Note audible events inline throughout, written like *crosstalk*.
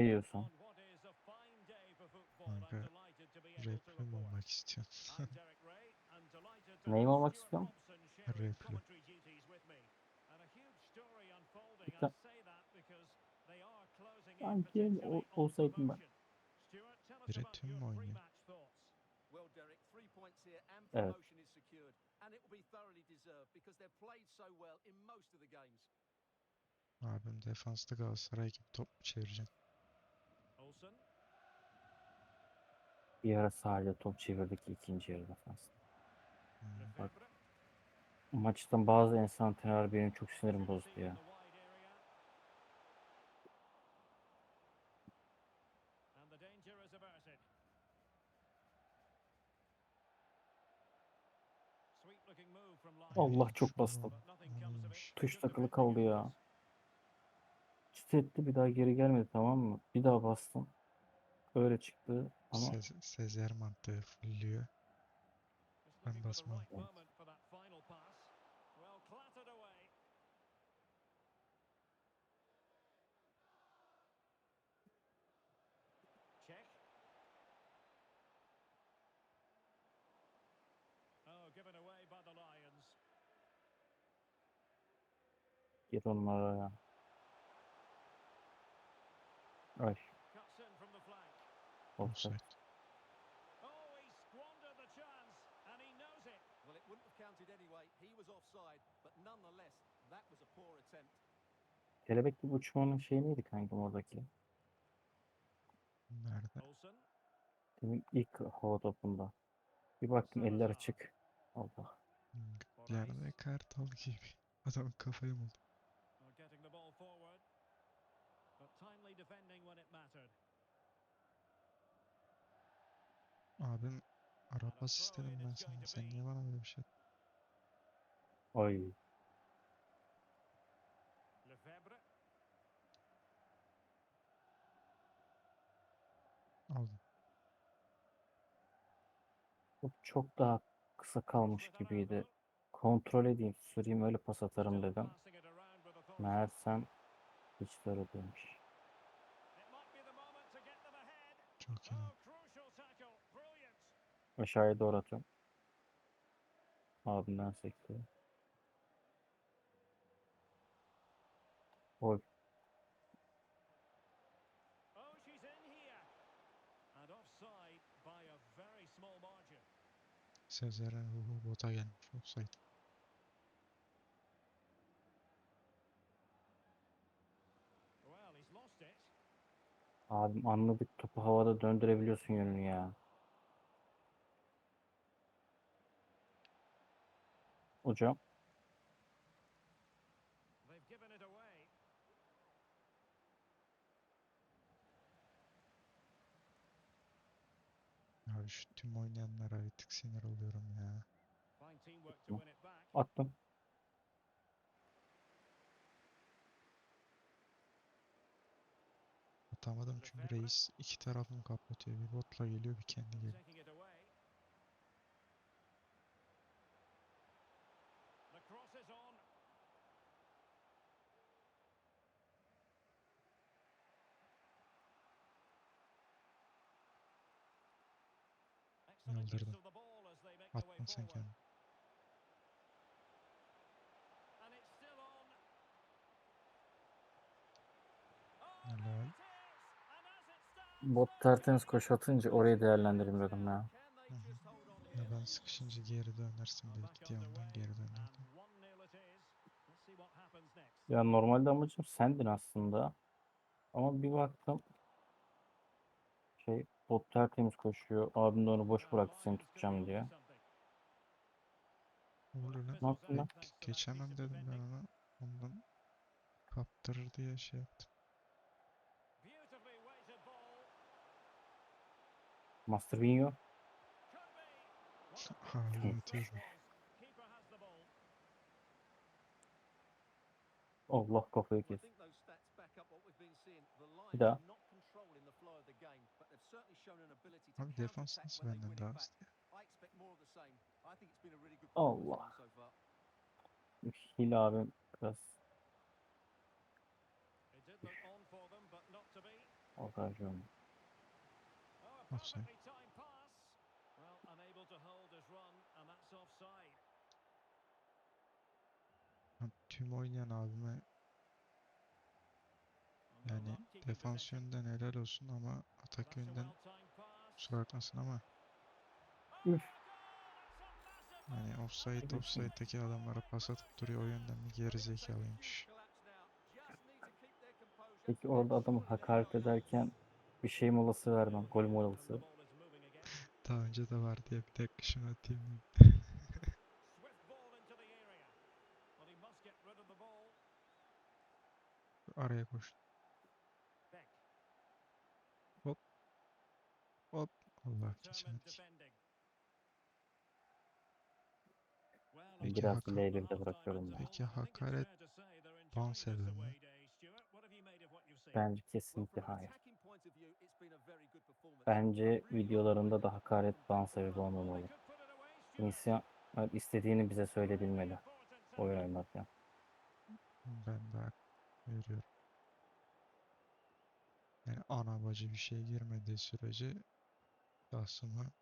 Ne diyorsun? Kanka rapli mi olmak istiyorsun? Neyim olmak istiyorum? İşte- Sanki olsaydım ben. Tüm mü oynuyor? Well, Derek, three points here and Evet. promotion is secured. And it will be thoroughly deserved because they've played so well in most of the games. Abim defansta Galatasaray gibi top? Olsen. Bir ara sahada top çevirdik ikinci yarı defansında. Hmm. Bak. Maçtan bazı enstantaneler benim çok sinirim bozdu ya. Allah çok bastım. Tuş takılı kaldı ya. Çıt etti bir daha geri gelmedi tamam mı? Bir daha bastım. Öyle çıktı ama Sez- Sezer mantığı fulluyor. Ben basmam. right moment knows it. Well, it wouldn't have counted anyway. He was offside, but nonetheless, that was a poor attempt. Kelebek gibi uçmanın şeyi neydi kanka oradaki? Nerede? Demin ilk hava topunda. Bir baktım eller açık. Allah. Yerde kartal gibi. Adam kafayı buldu. Well, getting the ball forward. Timely defending when it mattered. Abim araba istedim ben sana. Sen niye bana böyle bir şey Ay. Lefebvre. aldın? Bu çok daha kısa kalmış gibiydi. Kontrol edeyim, süreyim öyle pas atarım dedim. Meğersem hiç öyle değilmiş. It might be the moment to get them Brilliant. Aşağıya doğru atıyorum. Abimden sekti. Oy. Offside ruhu bota gelmiş olsaydı. Well, he's lost it. Abim anladık topu havada döndürebiliyorsun yönünü ya. Hocam. Abi şu tüm oynayanlara bir tık sinir oluyorum ya. Attım. Atamadım çünkü reis iki tarafını kapatıyor. Bir botla geliyor bir kendi geliyor. Taking it away. The Bot tertemiz koşu atınca orayı değerlendireyim dedim ya. Hı hı. Ya ben sıkışınca geri dönersin belki diye ondan geri döndürdüm. and 1-0 it is. Let's see what happens next. Ya normalde amacım sendin aslında. Ama bir baktım şey bot tertemiz koşuyor. Abim de onu boş bıraktı seni tutacağım diye. oluyor lan? Yaptın lan? Ge- Geçemem dedim ben ona. Ondan kaptırır diye şey yaptım. Beautifully weighted ball. Master Binho. Could be. What a Abi pass atıyor. this was. Keeper has the ball. Allah kafayı Well, I kes. think those stats back up we've been seeing. The Lions Bir daha. Abi defans nasıl benden daha hızlı? I expect more of the same. Tüm oynayan abime yani defans yönden helal olsun ama atak yönden kusura bakmasın ama Üf. hani offside offside'deki adamlara pas atıp duruyor o yönden bir geri zekalıymış. Peki orada adamı hakaret ederken bir şey molası vermem. Gol molası. Daha önce de var diye bir dakika şunu atayım. mı? Swift ball into the area. Well, he must get rid of the ball. Araya koş. Beck. Hop. Allah geçemedik. Peki Biraz haka- L1'de bırakıyorum ben. Peki hakaret ban sebebi mi? Bence kesinlikle hayır. Bence videolarında da hakaret ban sebebi olmamalı. İnsan istediğini bize söyleyebilmeli oyun oynarken. Ben de hak veriyorum. Yani ana bacı bir şey girmediği sürece şahsıma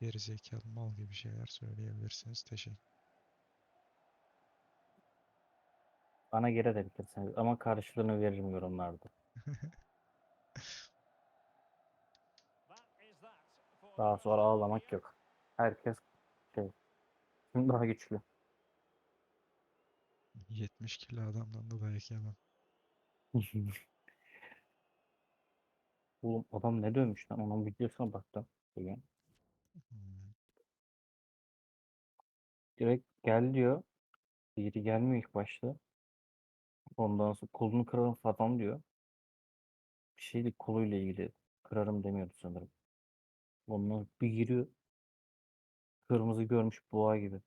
gerizekalı mal gibi şeyler söyleyebilirsiniz. Teşekkür. Bana geri de bitirseniz ama karşılığını veririm yorumlarda. *laughs* Daha sonra ağlamak yok. Herkes şey, kim daha güçlü. 70 kilo adamdan da dayak yemem. *laughs* Oğlum adam ne dövmüş lan? Onun videosuna baktım bugün. Hmm. Direkt gel diyor. Biri gelmiyor ilk başta. Ondan sonra kolunu kırarım falan diyor. Bir şeydi koluyla ilgili. Kırarım demiyordu sanırım. Ondan bir giriyor. Kırmızı görmüş boğa gibi.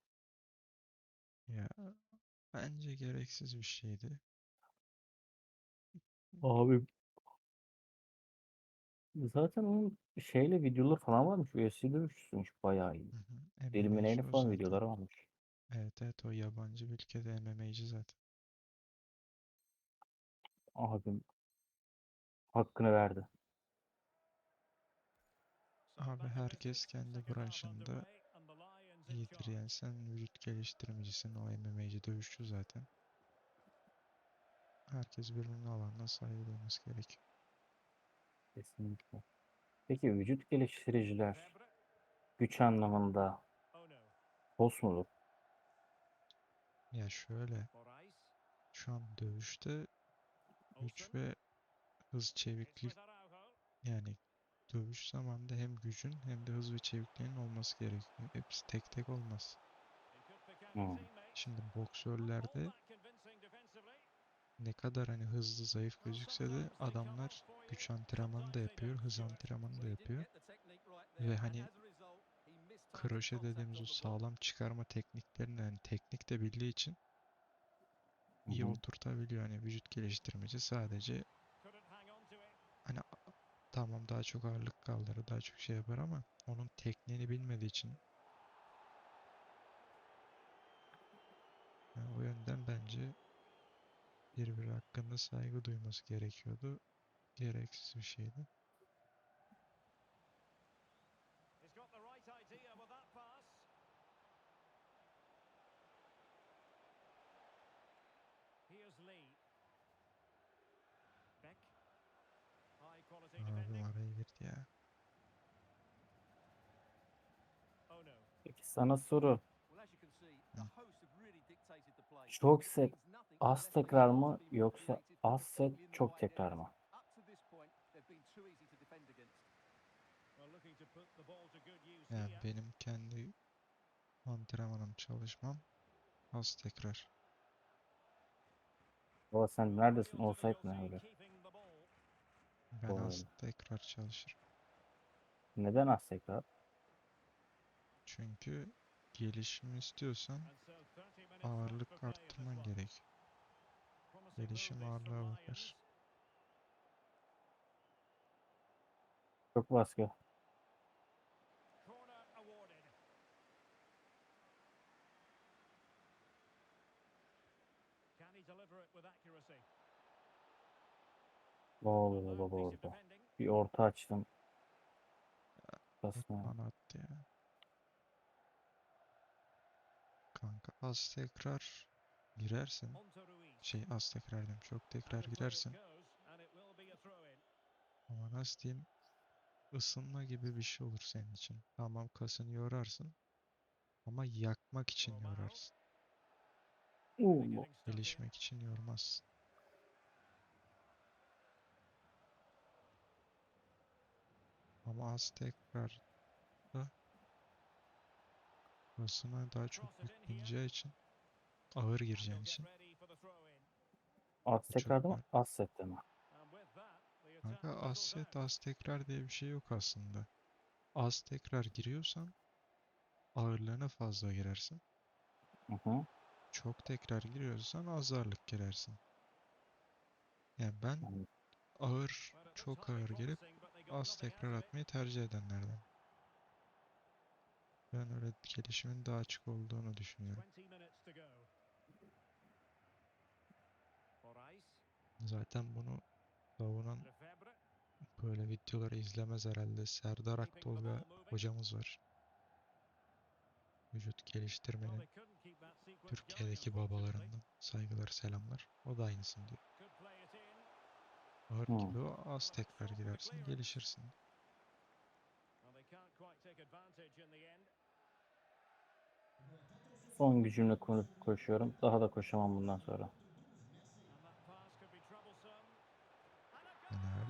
Ya bence gereksiz bir şeydi. Abi zaten onun şeyle videoları falan varmış. UFC dövüşçüsüymüş bayağı iyi. Hı o falan zaten. videoları varmış. Evet evet o yabancı bir ülkede MMA'ci zaten. Abim hakkını verdi. Abi herkes kendi branşında iyidir yani sen vücut geliştirmecisin o MMA'ci dövüşçü zaten. Herkes birbirinin alanına saygı duyması gerekiyor. Kesinlikle. Peki vücut geliştiriciler güç anlamında boss mudur? Ya şöyle şu an dövüşte güç ve hız çeviklik yani dövüş zamanında hem gücün hem de hız ve çevikliğin olması gerekiyor. Hepsi tek tek olmaz. Hmm. Şimdi boksörlerde ne kadar hani hızlı zayıf gözükse de adamlar güç antrenmanı da yapıyor, hız antrenmanı da yapıyor. Ve hani kroşe dediğimiz o sağlam çıkarma tekniklerini hani teknik de bildiği için iyi oturtabiliyor. Hani vücut geliştirmeci sadece hani tamam daha çok ağırlık kaldırır, daha çok şey yapar ama onun tekniğini bilmediği için yani o yönden bence birbiri hakkında saygı duyması gerekiyordu. Gereksiz bir şeydi. He's got the right idea with that pass. Here's Lee. Beck. High quality Abim defending. Araya girdi ya. Peki sana soru. Çok set az tekrar mı yoksa az set çok tekrar mı? Yani benim kendi antrenmanım çalışmam az tekrar. Baba sen neredesin? Olsaydı ne VLC öyle? keeping the ball. Ben Doğru. az tekrar çalışırım. Neden az tekrar? Çünkü gelişimi istiyorsan And so 30 minutes left ağırlık arttırman gerek. Gelişim ağırlığa bakar. Çok baskı. Can he deliver it with accuracy? Ne oluyor baba orada? Bir orta açtım. Basma. bana attı ya. Kanka az tekrar girersin. Şey az tekrar diyorum. Çok tekrar girersin. Ama nasıl diyeyim? Isınma gibi bir şey olur senin için. Tamam kasını yorarsın. Ama yakmak için yorarsın. Oo, Gelişmek için yormazsın. Ama az tekrar da basına daha çok yükleyeceği için ağır gireceğin için Az tekrarda mı? Az sette mi? Kanka az set az tekrar diye bir şey yok aslında. Az tekrar giriyorsan ağırlığına fazla girersin. Hı hı. Çok tekrar giriyorsan az ağırlık girersin. Yani ben ağır, çok ağır girip az tekrar atmayı tercih edenlerden. Ben öyle gelişimin daha açık olduğunu düşünüyorum. Zaten bunu savunan böyle videoları izlemez herhalde. Serdar Aktolga hocamız var. Vücut geliştirmenin Türkiye'deki babalarından saygılar selamlar. O da aynısını diyor. Ağır Hmm. kilo az tekrar girersin gelişirsin. Son gücümle ko- koşuyorum. Daha da koşamam bundan sonra. Helal.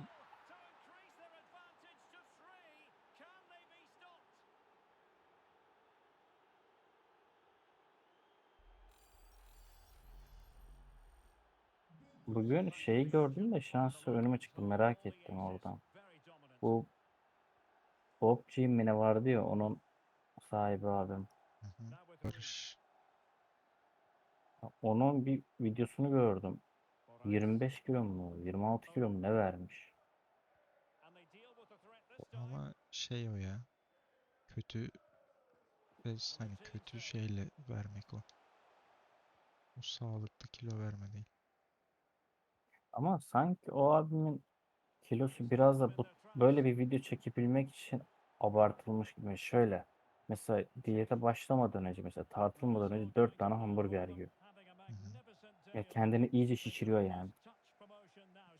Bugün şeyi gördüm de şansı önüme çıktı. Merak ettim oradan. Bu Bob G mi ne vardı ya onun sahibi abim. Hı hı. Barış. Onun bir videosunu gördüm. 25 kilo mu 26 kilo mu ne vermiş? Ama şey o ya. Kötü hani kötü şeyle vermek o. O sağlıklı kilo verme değil. Ama sanki o abimin kilosu biraz da bu böyle bir video çekebilmek için abartılmış gibi. Şöyle mesela diyete başlamadan önce mesela tartılmadan önce 4 tane hamburger yiyor. Hı hı. Ya kendini iyice şişiriyor yani.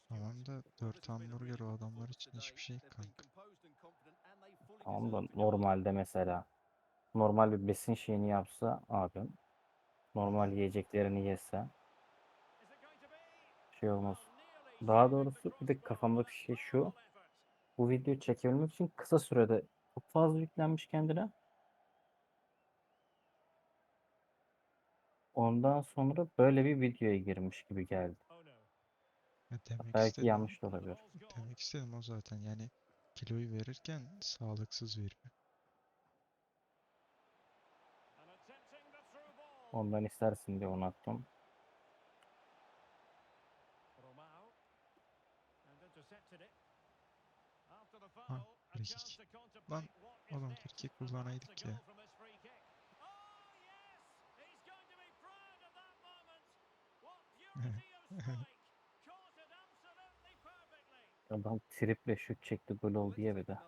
Tamam da 4 hamburger o adamlar için hiçbir şey kanka. Tamam da normalde mesela normal bir besin şeyini yapsa abim normal yiyeceklerini yese şey olmaz. Daha doğrusu bir de kafamdaki şey şu. Bu videoyu çekebilmek için kısa sürede çok fazla yüklenmiş kendine. Ondan sonra böyle bir videoya girmiş gibi geldi. Ya demek Belki istediğim, yanlış da olabilir. demek istedim o zaten yani kiloyu verirken sağlıksız veriyor. Ondan istersin diye onu attım. Frikik. Lan oğlum frikik kullanaydık ya. Adam triple şut çekti gol oldu ya bir de.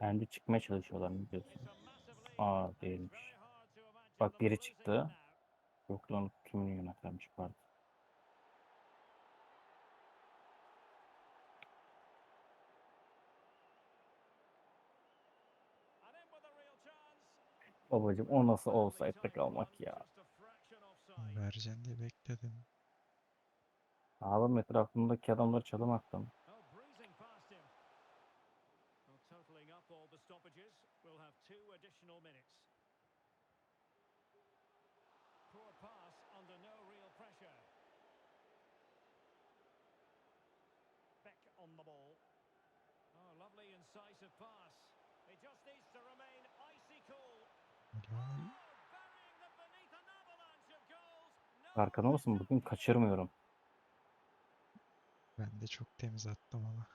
Bence çıkmaya çalışıyorlar mı diyorsun? Aa değilmiş. Bak biri çıktı. Yok lan tümünü yönetmiş pardon. Babacım o nasıl olsaydı kalmak ya. Vereceksin diye bekledim. Ağlam etrafındaki adamları çalım attım. Totaling up all the stoppages, we'll have two additional minutes. Lovely incisive pass. He just needs to remain icy cool. Oh, Farkında mısın? Bugün kaçırmıyorum. Ben de çok temiz attım ama.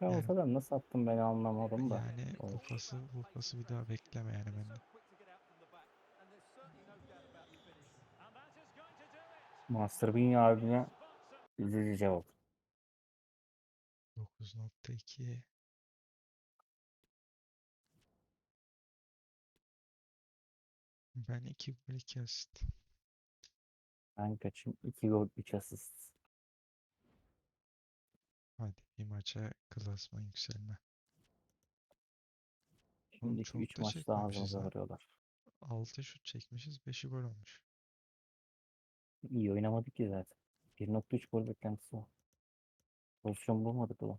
Ya Yani- olsa da nasıl attım ben anlamadım da. Yani bu pası bu pası bir daha bekleme yani benden. Master Bean abine Watson. üzücü cevap. 9.2 Ben 2 gol 2 asist. Ben kaçım? 2 gol 3 asist. Hadi bir maça klasman yükselme. Şimdiki çok 3 da maçta çekmemişiz ağzımıza vuruyorlar. 6 şut çekmişiz 5'i gol olmuş. İyi oynamadık ki zaten. 1.3 gol beklentisi var. Pozisyon bulmadık ulan.